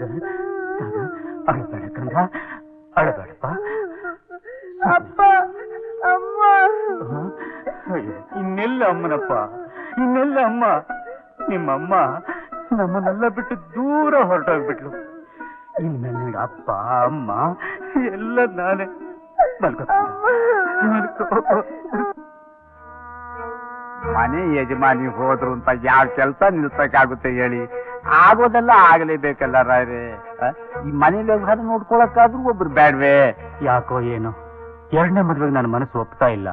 ಸಾಗರ್ ಸಾಗರ್ ಅಳಬೇಡ ಕಂದ ಅಳಬೇಡಪ್ಪ. ಅಪ್ಪ ಅಮ್ಮ. ಇನ್ನೆಲ್ಲ ಅಮ್ಮನಪ್ಪ ಇನ್ನೆಲ್ಲ ಅಮ್ಮ. ನಿಮ್ಮಮ್ಮ ನಮ್ಮನ್ನೆಲ್ಲ ಬಿಟ್ಟು ದೂರ ಹೊರಟೋಗ್ಬಿಟ್ಲು. ಇನ್ಮೇಲೆ ನಿನಗೆ ಅಪ್ಪ ಅಮ್ಮ ಎಲ್ಲ ನಾನೇ. ಮಲ್ಕೋ. ಮನೆ ಯಜಮಾನಿ ಹೋದ್ರು ಅಂತ ಯಾವ ಕೆಲಸ ನಿಲ್ಸಕ್ಕಾಗುತ್ತೆ ಹೇಳಿ? ಆಗೋದೆಲ್ಲ ಆಗಲೇಬೇಕಲ್ಲ ರಾಯ್ರೆ? ಈ ಮನೆ ವ್ಯವಹಾರ ನೋಡ್ಕೊಳಕ್ಕಾದ್ರೂ ಒಬ್ರು ಬೇಡ್ವೆ ಯಾಕೋ ಏನು? ಎರಡನೇ ಮದ್ವೆಗೆ ನನ್ನ ಮನಸ್ಸು ಒಪ್ತಾ ಇಲ್ಲ.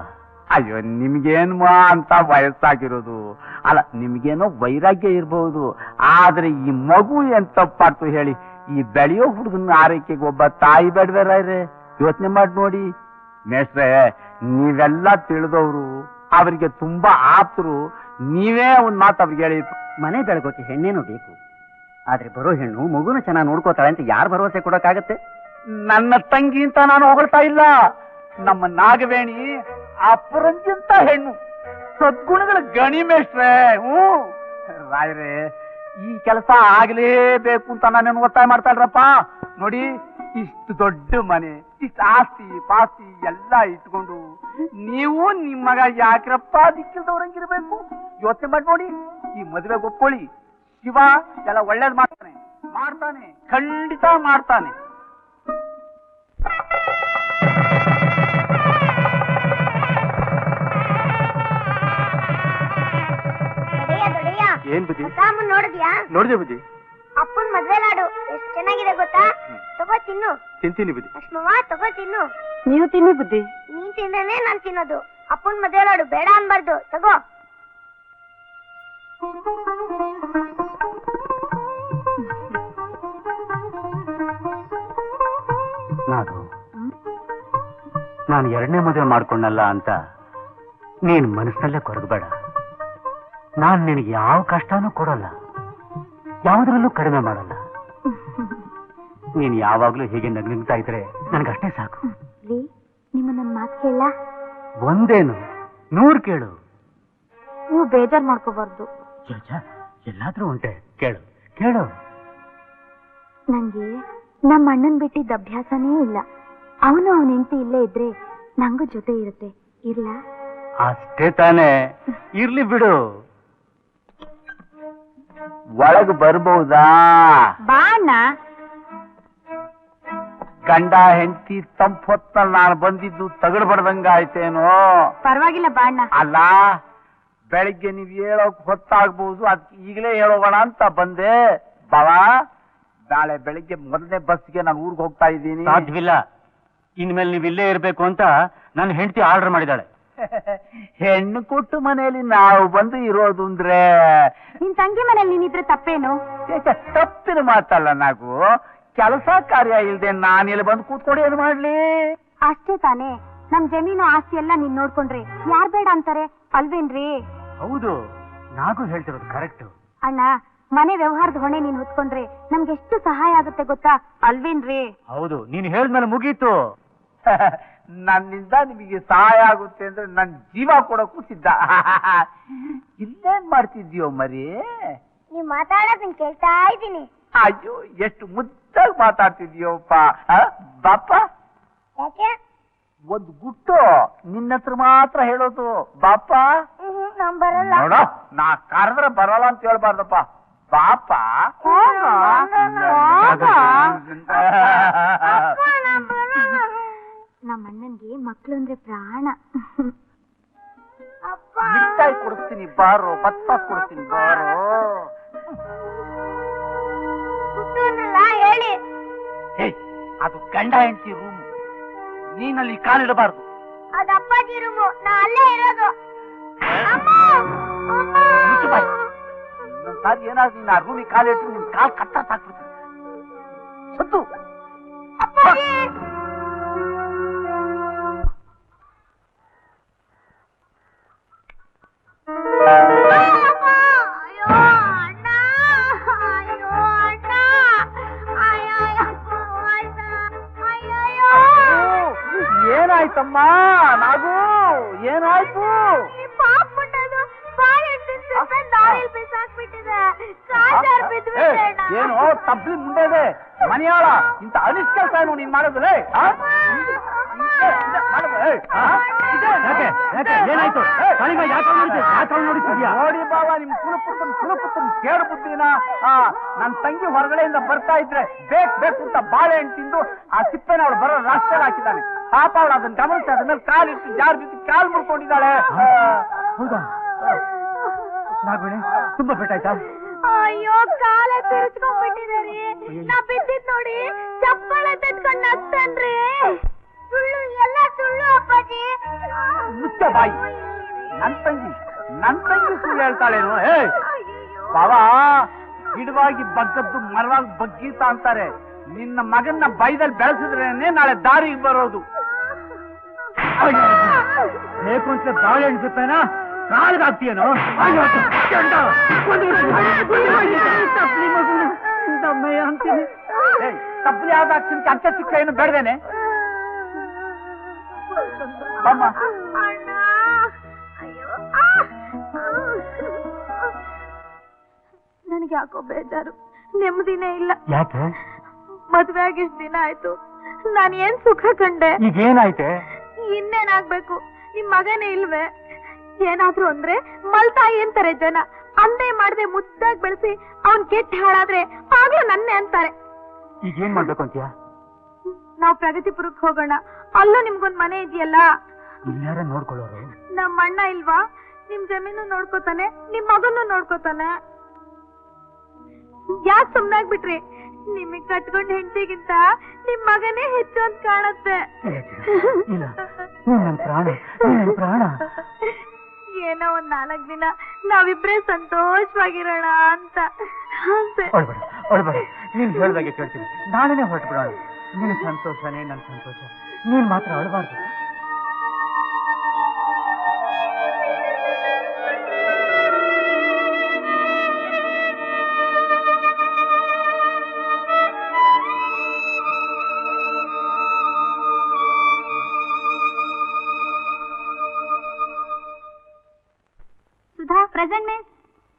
ಅಯ್ಯೋ ನಿಮ್ಗೇನ್ವಾ ಅಂತ ವಯಸ್ಸಾಗಿರೋದು. ಅಲ್ಲ ನಿಮ್ಗೇನೋ ವೈರಾಗ್ಯ ಇರಬಹುದು ಆದ್ರೆ ಈ ಮಗು ಏನ್ ತಪ್ಪಾಡ್ತು ಹೇಳಿ? ಈ ಬೆಳೆಯೋ ಹುಡುಗನ ಆರೈಕೆಗೆ ಒಬ್ಬ ತಾಯಿ ಬೇಡ್ವೆ ರಾಯ್ರೆ? ಯೋಚನೆ ಮಾಡಿ ನೋಡಿ. ಮೇಷ್ಟ್ರೆ ನೀವೆಲ್ಲ ತಿಳಿದವರು. ಅವರಿಗೆ ತುಂಬಾ ಆಪ್ತರು. ನೀವೇ ಒಂದ್ ಮಾತು ಅವ್ರಿಗೆ ಹೇಳಿ. ಮನೆ ಬೆಳಗೋಕೆ ಹೆಣ್ಣೇನು ಬೇಕು. ಆದ್ರೆ ಬರೋ ಹೆಣ್ಣು ಮಗುನ ಚೆನ್ನಾಗಿ ನೋಡ್ಕೋತಾಳೆ ಅಂತ ಯಾರು ಭರವಸೆ ಕೊಡಕ್ಕಾಗತ್ತೆ? ನನ್ನ ತಂಗಿ ಅಂತ ನಾನು ಹೊಗಳ್ತಾ ಇಲ್ಲ. ನಮ್ಮ ನಾಗವೇಣಿ ಅಪರಂಜಿಂತ ಹೆಣ್ಣು. ಸದ್ಗುಣಗಳ ಗಣಿ ಮೇಷ್ಟ್ರೆ, ಹ್ಞೂ. ರಾಯ್ರೆ, ಈ ಕೆಲಸ ಆಗ್ಲೇಬೇಕು ಅಂತ ನಾನೇನು ಒತ್ತಾಯ ಮಾಡ್ತಾಳ್ರಪ್ಪ ನೋಡಿ, ಇಷ್ಟು ದೊಡ್ಡ ಮನೆ, ಇಷ್ಟು ಆಸ್ತಿ, ಪಾಸ್ತಿ ಎಲ್ಲ ಇಟ್ಕೊಂಡು ನೀವು ನಿಮ್ಮ ಮಗ ಯಾಕ್ರಪ್ಪ ದಿಕ್ಕಿಲ್ದವ್ರಂಗಿರ್ಬೇಕು? ಯೋಚನೆ ಮಾಡಿ ನೋಡಿ, ಈ ಮದುವೆಗೆ ಒಪ್ಕೊಳ್ಳಿ. ಶಿವ ಎಲ್ಲ ಒಳ್ಳೇದ್ ಮಾಡ್ತಾನೆ. ಮಾಡ್ತಾನೆ. ಖಂಡಿತ ಮಾಡ್ತಾನೆ. ಏನ್ ಬುದ್ಧಿ? ನೋಡಿದ್ಯಾ? ನೋಡಿದೆ ಬುದ್ಧಿ. ಅಪ್ಪನ್ ಮದ್ವೆ ಲಾಡು. ಎಷ್ಟ್ ಚೆನ್ನಾಗಿದೆ ಗೊತ್ತಾ? ತಗೋ ತಿನ್ನು. ತಿಂತೀನಿ ಬುದ್ಧಿ. ಲಕ್ಷ್ಮವ್ವ ತಗೋ ತಿನ್ನು. ನೀವು ತಿನ್ನಿ ಬುದ್ಧಿ. ನೀನ್ ತಿಂದ್ರೆ ನಾನ್ ತಿನ್ನೋದು. ಅಪ್ಪನ್ ಮದ್ವೆ ಲಾಡು ಬೇಡ ಅನ್ಬಾರ್ದು. ತಗೋ. ನಾನು ಎರಡನೇ ಮದುವೆ ಮಾಡ್ಕೊಂಡಲ್ಲ ಅಂತ ನೀನ್ ಮನಸ್ಸಲ್ಲೇ ಕೊರಗಬೇಡ. ನಾನು ನಿನಗೆ ಯಾವ ಕಷ್ಟನೂ ಕೊಡಲ್ಲ. ಯಾವುದರಲ್ಲೂ ಕಡಿಮೆ ಮಾಡಲ್ಲ. ನೀನ್ ಯಾವಾಗ್ಲೂ ಹೀಗೆ ನಗ್ನಿಗ್ತಾ ಇದ್ರೆ ನನ್ಗಷ್ಟೇ ಸಾಕು. ನಿಮ್ಮ ನನ್ನ ಮಾತು ಕೇಳ. ಒಂದೇನು ನೂರ್ ಕೇಳು. ನೀವು ಬೇಜಾರ್ ಮಾಡ್ಕೋಬಾರ್ದು. ಎಲ್ಲಾದ್ರೂ ಉಂಟೆ ಕೇಳು ಕೇಳು. ನಂಗೆ ನಮ್ಮ ಅಣ್ಣನ್ ಬಿಟ್ಟಿದ್ದ ಅಭ್ಯಾಸನೇ ಇಲ್ಲ. ಅವನು ಅವನ ಹೆಂಡತಿ ಇಲ್ಲೇ ಇದ್ರೆ ನಂಗೂ ಜೊತೆ ಇರುತ್ತೆ. ಇಲ್ಲ ಅಷ್ಟೇ ತಾನೇ. ಇರ್ಲಿ ಬಿಡು. ಒಳಗ್ ಬರ್ಬಹುದಾ ಬಾ ಅಣ್ಣ. ಗಂಡ ಹೆಂಡತಿ ತಂಪ್ ಹೊತ್ತಲ್ಲಿ ನಾನು ಬಂದಿದ್ದು ತಗಡ್ ಬಡ್ದಂಗ ಆಯ್ತೇನೋ? ಪರವಾಗಿಲ್ಲ ಬಾ ಅಣ್ಣ. ಅಲ್ಲ ಬೆಳಿಗ್ಗೆ ನೀವ್ ಹೇಳೋಕ್ ಹೊತ್ತಾಗ್ಬಹುದು ಅದ್ ಈಗಲೇ ಹೇಳೋಗೋಣ ಅಂತ ಬಂದೆ. ಬಾವ ನಾಳೆ ಬೆಳಿಗ್ಗೆ ಮೊದಲನೇ ಬಸ್ಗೆ ನಾನು ಊರಿಗೆ ಹೋಗ್ತಾ ಇದ್ದೀನಿ. ಸಾಧ್ಯವಿಲ್ಲ. ಇನ್ಮೇಲೆ ನೀವು ಇಲ್ಲೇ ಇರ್ಬೇಕು ಅಂತ ನನ್ನ ಹೆಂಡತಿ ಆರ್ಡರ್ ಮಾಡಿದಾಳೆ. ಹೆಣ್ಣು ಕೊಟ್ಟು ಮನೆಯಲ್ಲಿ ನಾವು ಬಂದು ಇರೋದು ಅಂದ್ರೆ ನಿನ್ ತಂಗಿ ಮನೇಲಿ ನೀನಿದ್ರೆ ತಪ್ಪೇನು? ತಪ್ಪಿನ ಮಾತಲ್ಲ ನಾವು ಕೆಲಸ ಕಾರ್ಯ ಇಲ್ದೆ ನಾನು ಇಲ್ಲಿ ಬಂದು ಕೂತ್ಕೊಂಡು ಏನು ಮಾಡ್ಲಿ? ಅಷ್ಟೇ ತಾನೇ. ನಮ್ ಜಮೀನು ಆಸ್ತಿ ಎಲ್ಲ ನೀನ್ ನೋಡ್ಕೊಂಡ್ರಿ. ಯಾರ್ ಬೇಡ ಅಂತಾರೆ? ಅಲ್ವೇನ್ರಿ? ಹೌದು ನಾಗೂ ಹೇಳ್ತಿರೋದು ಕರೆಕ್ಟ್. ಅಣ್ಣ ಮನೆ ವ್ಯವಹಾರದ ಹೊಣೆ ನೀನ್ ಹೊತ್ಕೊಂಡ್ರಿ ನಮ್ಗೆ ಎಷ್ಟು ಸಹಾಯ ಆಗುತ್ತೆ ಗೊತ್ತಾ? ಅಲ್ವೇನ್ರಿ? ಹೌದು ನೀನ್ ಹೇಳಿದ್ಮೇಲೆ ಮುಗೀತು. ನನ್ನಿಂದ ನಿಮಗೆ ಸಹಾಯ ಆಗುತ್ತೆ ಅಂದ್ರೆ ನನ್ ಜೀವ ಕೊಡಕ್ಕೂ ಸಿದ್ಧ ಇಲ್ಲೇನ್ ಮಾಡ್ತಿದ್ಯೋ ಮರಿ ನೀವ್ ಮಾತಾಡೋದನ್ನ ಕೇಳ್ತಾ ಇದ್ದೀನಿ ಅಯ್ಯೋ ಎಷ್ಟು ಮುದ್ದಾಗಿ ಮಾತಾಡ್ತಿದ್ಯೋಪ್ಪ ಬಾಪ ಯಾಕೆ ಒಂದ್ ಗುಟ್ಟು ನಿನ್ನ ಹತ್ರ ಮಾತ್ರ ಹೇಳೋದು ಬಾಪ ಹ್ಮ್ ನಾನ್ ಬರಲ್ಲ ನೋಡ ನಾ ಕರೆದ್ರೆ ಬರಲ್ಲ ಅಂತ ಹೇಳ್ಬಾರ್ದಪ್ಪ ಬಾಪ ನಮ್ಮ ಅಣ್ಣನ್ಗೆ ಮಕ್ಳು ಅಂದ್ರೆ ಪ್ರಾಣ. ಮಿಠಾಯಿ ಕೊಡಿಸ್ತೀನಿ ಬಾರೋ ಭತ್ತ ಕೊಡಿಸ್ತೀನಿ ಬಾರೋ. ಹೇಳಿ. ಹೇ ಅದು ಗಂಡ ಹೆಂಡತಿ ರೂಮ್ ನೀನಲ್ಲಿ ಕಾಲಿಡಬಾರ್ದು. ಅದು ಅಪ್ಪಾಜಿ ರೂಮು ನಾ ಅಲ್ಲೇ ಇರೋದು. ಏನಾದ್ರು ನೀನು ಆ ರೂಮಿಗೆ ಕಾಲಿಟ್ರು ನಿನ್ ಕಾಲ್ ಕಟ್ಟ ಸಾಕ್ಬಿಡ್ತೀನಿ ಸತ್ತು. ಏನಾಯ್ತಮ್ಮ? ನಾಗು ಏನಾಯ್ತು? ಏನು ತಬ್ಲಿ ಮುಂದೆ ಇದೆ. ಮನೆಯಾಳ ಇಂತ ಅನಿಷ್ಟ ಕೆಲಸ ಏನು ನೀನ್ ಮಾಡೋದು ಏನಾಯ್ತು ನೋಡಿ ಬಾವ ನಿಮ್ ಕುಲಪುತ್ರನ್ ಕುಲಪುತ್ರನ್ ಕೇಳು ಬುದ್ಧಿನ ಆ ನನ್ ತಂಗಿ ಹೊರಗಡೆಯಿಂದ ಬರ್ತಾ ಇದ್ರೆ ಬೇಕ್ ಬೇಕು ಅಂತ ಬಾಳೆಹಣ್ಣು ತಿಂದು ಆ ಸಿಪ್ಪೆನ ಅವಳು ಬರೋ ರಾಷ್ಟ್ರ ಹಾಕಿದ್ದಾನೆ. ಪಾಪ ಅವಳು ಅದನ್ನ ಗಮನಿಸಿ ಅದ್ರ ಮೇಲೆ ಕಾಲಿಟ್ಟು ಜಾರ್ ಬಿದ್ದು ಕಾಲ್ ಮುಡ್ಕೊಂಡಿದ್ದಾಳೆ ಹೌದಾ? ನಾಗವಣೆ ತುಂಬಾ ಪೆಟ್ಟಾಯ್ತಾ ಅಯ್ಯೋ ಕಾಲ ತಿರ್ಚ್ಕೊಂಡ್ಬಿಟ್ಟಿದೆ ರೀ ನಾ ಬಿದ್ದಿದ್ ನೋಡಿ ಚಪ್ಪಳೆ ತೆತ್ಕೊಂಡ್ ನಗ್ತಾನ್ರಿ. ಸುಳ್ಳು ಎಲ್ಲ ಸುಳ್ಳು ಅಪ್ಪಾಜಿ. ಮುಚ್ಚ ಬಾಯಿ. ನನ್ ತಂಗಿ ನನ್ ತಂಗಿ ಸುಳ್ಳು ಹೇಳ್ತಾಳೇನು? ಹೇ ಬಾವಾ ಗಿಡವಾಗಿ ಬಗ್ಗದ್ದು ಮರವಾಗಿ ಬಗ್ಗೀತ ಅಂತಾರೆ. ನಿನ್ನ ಮಗನ್ನ ಬೈದಲ್ಲಿ ಬೆಳೆಸಿದ್ರೇನೆ ನಾಳೆ ದಾರಿಗೆ ಬರೋದು. ಬೇಕು ಅಂತ ದಾಳಿ ಸಿಪ್ಪೆನ ಕಾಲಿಗೆ ಹಾಕ್ತೀಯನೋ? ಅಯ್ಯೋ, ಕೆಂಡ. ಒಂದು ತಪ್ಲಿ ಮಗುನ ದಮ್ಮಯ್ಯ ಅಂತೀನಿ ಏಯ್, ತಪ್ಪಲಿ ಆದ ಅಕ್ಷಣಕ್ಕೆ ಅಂಚೆ ಚಿಕ್ಕ ಏನು ಬೇಡದೇನೆ ನನಗೆ ಯಾಕೋ ಬೇಜಾರು. ನೆಮ್ಮದಿನೇ ಇಲ್ಲ. ಯಾಕೆ? ಮದ್ವೆ ಆಗಿ ಇಷ್ಟ್ ದಿನ ಆಯ್ತು. ನಾನು ಏನ್ ಸುಖ ಕಂಡೆ? ಈಗ ಏನಾಯ್ತೆ ಇನ್ನೇನಾಗ್ಬೇಕು? ನಿಮ್ ಮಗನೇ ಇಲ್ವೇ? ಏನಾದ್ರು ಅಂದ್ರೆ ಮಲ್ತಾಯಿ ಅಂತಾರೆ ಜನ. ಅಂದೇ ಮಾಡದೆ ಮುದ್ದಾಗಿ ಬೆಳೆಸಿ ಅವನ್ ಕೆಟ್ಟ ಹಾಳಾದ್ರೆ ಆಗ್ಲೂ ನನ್ನೇ ಅಂತಾರೆ. ಈಗ ಏನ್ ಮಾಡ್ಬೇಕು ಅಂತೀಯ? ನಾವ್ ಪ್ರಗತಿಪುರಕ್ ಹೋಗೋಣ. ಅಲ್ಲೂ ನಿಮ್ಗೊಂದ್ ಮನೆ ಇದೆಯಲ್ಲ? ಇಲ್ಲಾರ ನೋಡ್ಕೊಳ್ಳೋರು? ನಮ್ಮ ಅಣ್ಣ ಇಲ್ವಾ? ನಿಮ್ ಜಮೀನು ನೋಡ್ಕೋತಾನೆ ನಿಮ್ ಮಗನ್ನು ನೋಡ್ಕೋತಾನೆ. ಯಾಕ್ ಸುಮ್ನಾಗ್ಬಿಟ್ರಿ? ನಿಮಗ್ ಕಟ್ಕೊಂಡ್ ಹೆಂಡತಿಗಿಂತ ನಿಮ್ ಮಗನೇ ಹೆಚ್ಚು ಅಂತ ಕಾಣತ್ತೆ. ಇಲ್ಲ ನೀನ್ ನನ್ ಪ್ರಾಣ ನೀನ್ ನನ್ ಪ್ರಾಣ. ಏನೋ ಒಂದ್ ನಾಲ್ಕ್ ದಿನ ನಾವಿಬ್ರೇ ಸಂತೋಷವಾಗಿರೋಣ ಅಂತ ಆಸೆ. ನೀನ್ ಹೇಳ್ದಾಗೆ ಕೇಳ್ತೀನಿ. ನಾಳೆನೆ ಹೊರಟ್ಬಿಡೋಣ. ನಿನ್ ಸಂತೋಷನೇ ನನ್ ಸಂತೋಷ. ನೀನ್ ಮಾತ್ರ ಅಳಬಾರ್ದು. Present miss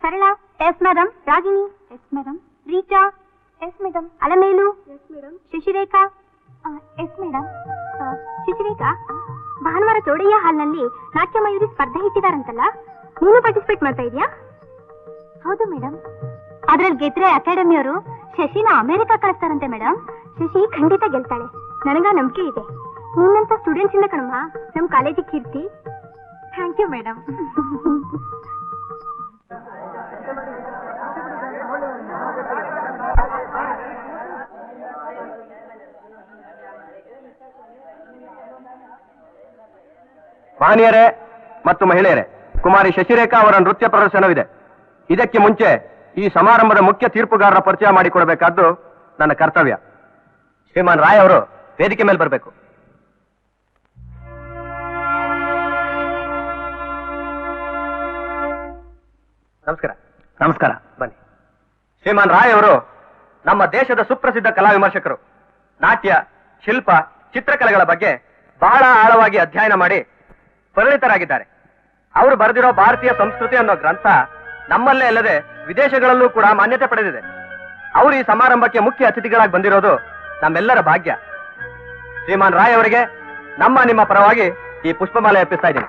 Sarala yes madam Ragini yes madam Richa yes madam Alamelu yes madam Shashirekha yes madam Shashirekha ಭಾನುವಾರ ಚೌಡಯ್ಯ ಹಾಲ್ನಲ್ಲಿ ನಾಟ್ಯ ಮಯೂರಿ ಸ್ಪರ್ಧೆ ಇಟ್ಟಿದಾರಂತಲ್ಲ? ನೀನು ಪಾರ್ಟಿಸಿಪೇಟ್ ಮಾಡ್ತಾ ಇದೀಯಾ? ಹೌದು ಮೇಡಮ್ ಅದ್ರಲ್ಲಿ ಗೆದ್ರೆ ಅಕಾಡೆಮಿಯವರು ಶಶಿನ ಅಮೆರಿಕ ಕಳಿಸ್ತಾರಂತೆ ಮೇಡಮ್ ಶಶಿ ಖಂಡಿತ ಗೆಲ್ತಾಳೆ. ನನಗ ನಂಬಿಕೆ ಇದೆ. ನಿನ್ನಂತ ಸ್ಟೂಡೆಂಟ್ಸ್ ಇಂದ ಕಣಮ್ಮ ನಮ್ಮ ಕಾಲೇಜಿಗೆ ಕೀರ್ತಿ. ಥ್ಯಾಂಕ್ ಯು ಮೇಡಮ್ ಮಾನ್ಯರೇ ಮತ್ತು ಮಹಿಳೆಯರೇ ಕುಮಾರಿ ಶಶಿರೇಖಾ ಅವರ ನೃತ್ಯ ಪ್ರದರ್ಶನವಿದೆ. ಇದಕ್ಕೆ ಮುಂಚೆ ಈ ಸಮಾರಂಭದ ಮುಖ್ಯ ತೀರ್ಪುಗಾರರ ಪರಿಚಯ ಮಾಡಿಕೊಡಬೇಕಾದ್ದು ನನ್ನ ಕರ್ತವ್ಯ. ಶ್ರೀಮಾನ್ ರಾಯ್ ಅವರು ವೇದಿಕೆ ಮೇಲೆ ಬರಬೇಕು. ನಮಸ್ಕಾರ. ನಮಸ್ಕಾರ. ಬನ್ನಿ. ಶ್ರೀಮಾನ್ ರಾಯ್ ಅವರು ನಮ್ಮ ದೇಶದ ಸುಪ್ರಸಿದ್ಧ ಕಲಾ ವಿಮರ್ಶಕರು. ನಾಟ್ಯ ಶಿಲ್ಪ ಚಿತ್ರಕಲೆಗಳ ಬಗ್ಗೆ ಬಹಳ ಆಳವಾಗಿ ಅಧ್ಯಯನ ಮಾಡಿ ಪರಿಣಿತರಾಗಿದ್ದಾರೆ ಅವರು ಬರೆದಿರೋ ಭಾರತೀಯ ಸಂಸ್ಕೃತಿ ಅನ್ನೋ ಗ್ರಂಥ ನಮ್ಮಲ್ಲೇ ಅಲ್ಲದೆ ವಿದೇಶಗಳಲ್ಲೂ ಕೂಡ ಮಾನ್ಯತೆ ಪಡೆದಿದೆ. ಅವರು ಈ ಸಮಾರಂಭಕ್ಕೆ ಮುಖ್ಯ ಅತಿಥಿಗಳಾಗಿ ಬಂದಿರೋದು ನಮ್ಮೆಲ್ಲರ ಭಾಗ್ಯ. ಶ್ರೀಮಾನ್ ರಾಯ್ ಅವರಿಗೆ ನಮ್ಮ ನಿಮ್ಮ ಪರವಾಗಿ ಈ ಪುಷ್ಪಮಾಲೆ ಅರ್ಪಿಸ್ತಾ ಇದ್ದೀನಿ.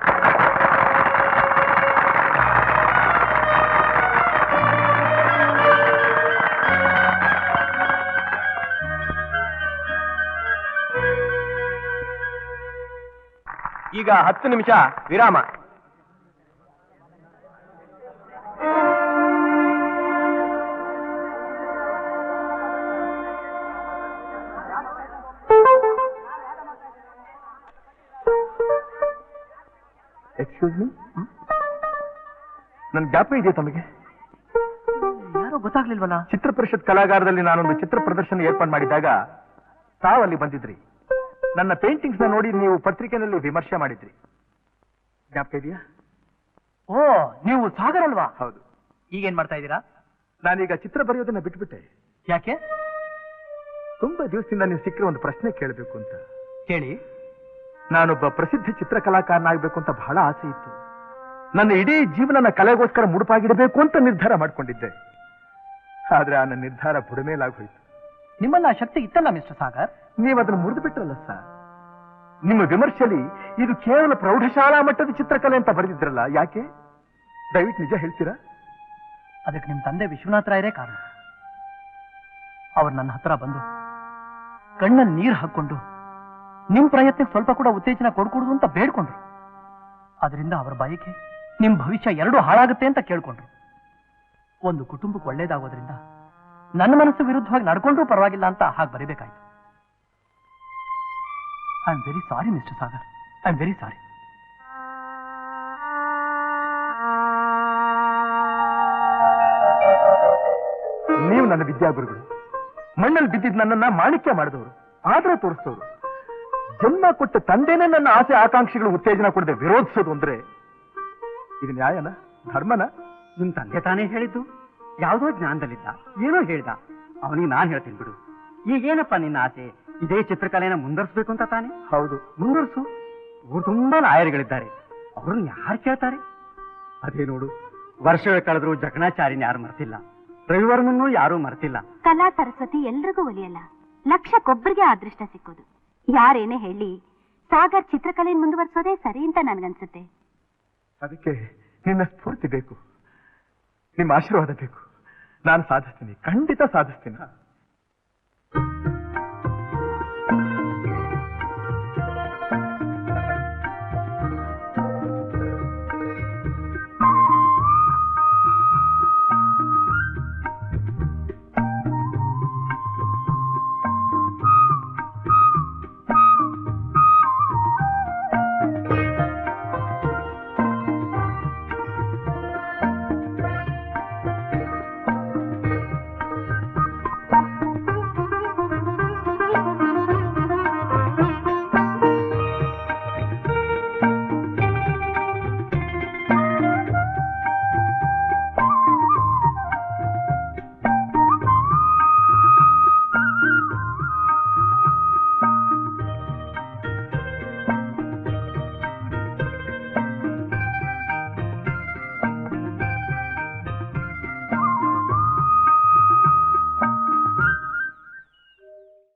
ಈಗ ಹತ್ತು ನಿಮಿಷ ವಿರಾಮ. ಎಕ್ಸ್ಕ್ಯೂಸ್ ಮೀ ನನ್ ಜ್ಞಾಪ ಇದೆಯಾ ತಮಗೆ? ಯಾರೋ ಗೊತ್ತಾಗ್ಲಿಲ್ವಲ್ಲ? ಚಿತ್ರ ಪರಿಷತ್ ಕಲಾಗಾರದಲ್ಲಿ ನಾನೊಂದು ಚಿತ್ರ ಪ್ರದರ್ಶನ ಏರ್ಪಾಡು ಮಾಡಿದಾಗ ತಾವಲ್ಲಿ ಬಂದಿದ್ರಿ. ನನ್ನ ಪೇಂಟಿಂಗ್ಸ್ನ ನೋಡಿ ನೀವು ಪತ್ರಿಕೆನಲ್ಲಿ ವಿಮರ್ಶೆ ಮಾಡಿದ್ರಿ. ಜ್ಞಾಪಕ ಇದೆಯಾ? ಓ ನೀವು ಸಾಗರ್ ಅಲ್ವಾ? ಹೌದು. ಈಗೇನ್ ಮಾಡ್ತಾ ಇದ್ದೀರಾ? ನಾನೀಗ ಚಿತ್ರ ಬರೆಯೋದನ್ನ ಬಿಟ್ಬಿಟ್ಟೆ. ಯಾಕೆ? ತುಂಬಾ ದಿವಸದಿಂದ ನೀವು ಸಿಕ್ಕಿರೋ ಒಂದು ಪ್ರಶ್ನೆ ಕೇಳಬೇಕು ಅಂತ. ಹೇಳಿ ನಾನೊಬ್ಬ ಪ್ರಸಿದ್ಧ ಚಿತ್ರಕಲಾಕಾರನಾಗಬೇಕು ಅಂತ ಬಹಳ ಆಸೆ ಇತ್ತು. ನನ್ನ ಇಡೀ ಜೀವನನ ಕಲೆಗೋಸ್ಕರ ಮುಡುಪಾಗಿಡಬೇಕು ಅಂತ ನಿರ್ಧಾರ ಮಾಡಿಕೊಂಡಿದ್ದೆ. ಆದ್ರೆ ಆ ನನ್ನ ನಿರ್ಧಾರ ಬುಡಮೇಲಾಗೋಯ್ತು ನಿಮ್ಮನ್ನ ಆ ಶಕ್ತಿ ಇತ್ತಲ್ಲ ಮಿಸ್ಟರ್ ಸಾಗರ್? ನೀವು ಅದನ್ನು ಮುರಿದು ಬಿಟ್ರಲ್ಲ ಸರ್. ನಿಮ್ಮ ವಿಮರ್ಶೆಯಲ್ಲಿ ಇದು ಕೇವಲ ಪ್ರೌಢಶಾಲಾ ಮಟ್ಟದ ಚಿತ್ರಕಲೆ ಅಂತ ಬರೆದಿದ್ರಲ್ಲ ಯಾಕೆ? ದಯವಿಟ್ಟು ನಿಜ ಹೇಳ್ತೀರಾ? ಅದಕ್ಕೆ ನಿಮ್ಮ ತಂದೆ ವಿಶ್ವನಾಥ ರಾಯರೇ ಕಾರಣ. ಅವರು ನನ್ನ ಹತ್ರ ಬಂದು ಕಣ್ಣಲ್ಲಿ ನೀರು ಹಾಕೊಂಡು ನಿಮ್ ಪ್ರಯತ್ನಕ್ಕೆ ಸ್ವಲ್ಪ ಕೂಡ ಉತ್ತೇಜನ ಕೊಡ್ಕೊಡುದು ಅಂತ ಬೇಡ್ಕೊಂಡ್ರು. ಅದರಿಂದ ಅವರ ಬಯಕೆ ನಿಮ್ಮ ಭವಿಷ್ಯ ಎರಡೂ ಹಾಳಾಗುತ್ತೆ ಅಂತ ಕೇಳ್ಕೊಂಡ್ರು. ಒಂದು ಕುಟುಂಬಕ್ಕೆ ಒಳ್ಳೇದಾಗೋದ್ರಿಂದ ನನ್ನ ಮನಸ್ಸು ವಿರುದ್ಧವಾಗಿ ನಡ್ಕೊಂಡ್ರೂ ಪರವಾಗಿಲ್ಲ ಅಂತ ಹಾಗೆ ಬರೀಬೇಕಾಯ್ತು. I am very sorry Mister Sagar I am very sorry ನೀವು ನನ್ನ ವಿದ್ಯಾಗುರುಗಳು. ಮಣ್ಣಲ್ಲಿ ಬಿದ್ದಿದ್ ನನ್ನನ್ನ ಮಾಣಿಕ್ಯ ಮಾಡಿದವರು, ಆದ್ರೆ ತೋರಿಸ್ತವ್ರು. ಜನ್ಮ ಕೊಟ್ಟ ತಂದೆನೇ ನನ್ನ ಆಸೆ ಆಕಾಂಕ್ಷೆಗಳು ಉತ್ತೇಜನ ಕೊಡದೆ ವಿರೋಧಿಸೋದು ಅಂದ್ರೆ, ಇದು ನ್ಯಾಯನ, ಧರ್ಮನ? ನಿಮ್ ತಂದೆ ತಾನೇ ಹೇಳಿದ್ದು? ಯಾವುದೋ ಜ್ಞಾನದಲ್ಲಿದ್ದ ಏನೋ ಹೇಳ್ದ. ಅವನಿಗೆ ನಾನ್ ಹೇಳ್ತೀನಿ ಬಿಡು. ಈಗೇನಪ್ಪ ನಿನ್ನ ಆಸೆ? ಇದೇ ಚಿತ್ರಕಲೆನ ಮುಂದರ್ಸ್ಬೇಕು ಅಂತ ತಾನೆ? ಹೌದು. ಮುಂದರ್ಸು ಊರು ತುಂಬಾ ಲಾಯರ್ಗಳಿದ್ದಾರೆ. ಅವ್ರನ್ನ ಯಾರು ಕೇಳ್ತಾರೆ? ಅದೇ ನೋಡು ವರ್ಷಗಳ ಕಳೆದ್ರು ಜಕಣಾಚಾರಿನ ಯಾರು ಮರ್ತಿಲ್ಲ. ರವಿವರ್ಮನ್ನು ಯಾರೂ ಮರ್ತಿಲ್ಲ. ಕಲಾ ಸರಸ್ವತಿ ಎಲ್ರಿಗೂ ಒಲಿಯಲ್ಲ. ಲಕ್ಷಕ್ಕೊಬ್ಬರಿಗೆ ಅದೃಷ್ಟ ಸಿಕ್ಕೋದು. ಯಾರೇನೇ ಹೇಳಿ ಸಾಗರ್ ಚಿತ್ರಕಲೆಯನ್ನು ಮುಂದುವರಿಸೋದೇ ಸರಿ ಅಂತ ನನ್ಗನ್ಸುತ್ತೆ. ಅದಕ್ಕೆ ನಿನ್ನ ಸ್ಫೂರ್ತಿ ಬೇಕು. ನಿಮ್ಮ ಆಶೀರ್ವಾದ ಬೇಕು. ನಾನು ಸಾಧಿಸ್ತೀನಿ. ಖಂಡಿತ ಸಾಧಿಸ್ತೀನಿ.